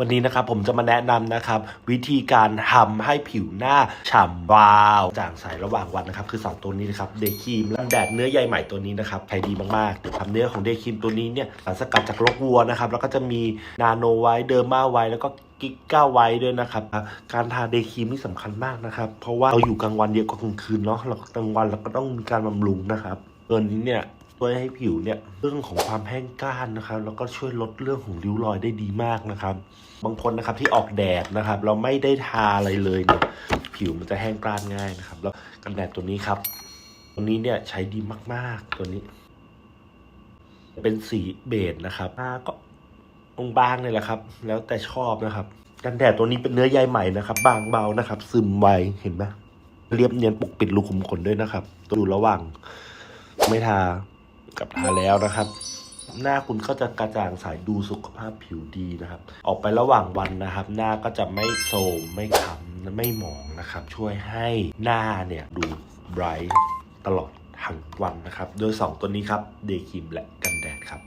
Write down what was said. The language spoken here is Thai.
วันนี้นะครับผมจะมาแนะนำนะครับวิธีการทำให้ผิวหน้าฉ่ำวาวจางใสระหว่างวันนะครับคือ 2 ตัวนี้นะครับเดย์ครีมและแดดเนื้อใยใหม่ตัวนี้นะครับใช้ดีมากๆเดี๋ยวทำเนื้อของเดย์ครีมตัวนี้เนี่ยสารสกัดจากรกวัวนะครับแล้วก็จะมีนาโนไวท์เดอร์มาไวท์แล้วก็กิก้าไวท์ด้วยนะครับ การทาเดย์ครีมนี่สำคัญมากนะครับ เพราะว่าเราอยู่กลางวันเยอะกว่ากลางคืนเนาะเรากลางวันเราก็ต้องมีการบำรุงนะครับตัวนี้เนี่ย ช่วยให้ผิวเนี่ยเรื่องของความแห้งกร้านนะครับ แล้วก็ช่วยลดเรื่องของริ้วรอยได้ดีมากนะครับ บางคนนะครับที่ออกแดดนะครับ เราไม่ได้ทาอะไรเลยเนี่ยผิวมันจะแห้งกร้านง่ายนะครับ แล้วกันแดดตัวนี้ครับ ตัวนี้เนี่ยใช้ดีมากๆตัวนี้ เป็นสีเบจนะครับหน้าก็องบางเลยแหละครับ แล้วแต่ชอบนะครับกันแดดตัวนี้เป็นเนื้อใยใหม่นะครับ บางเบานะครับ ซึมไวเห็นไหมเรียบเนียนปกปิดรูขุมขนด้วยนะครับ ตัวอยู่ระหว่างไม่ทา กับทาแล้วนะครับ หน้าคุณก็จะกระจ่างใสดูสุขภาพผิวดีนะครับ ออกไประหว่างวันนะครับ หน้าก็จะไม่โทรมไม่คล้ำไม่หมองนะครับ ช่วยให้หน้าเนี่ยดูไบรท์ตลอดทั้งวันนะครับ โดย 2 ตัวนี้ครับเดย์ครีมและกันแดดครับ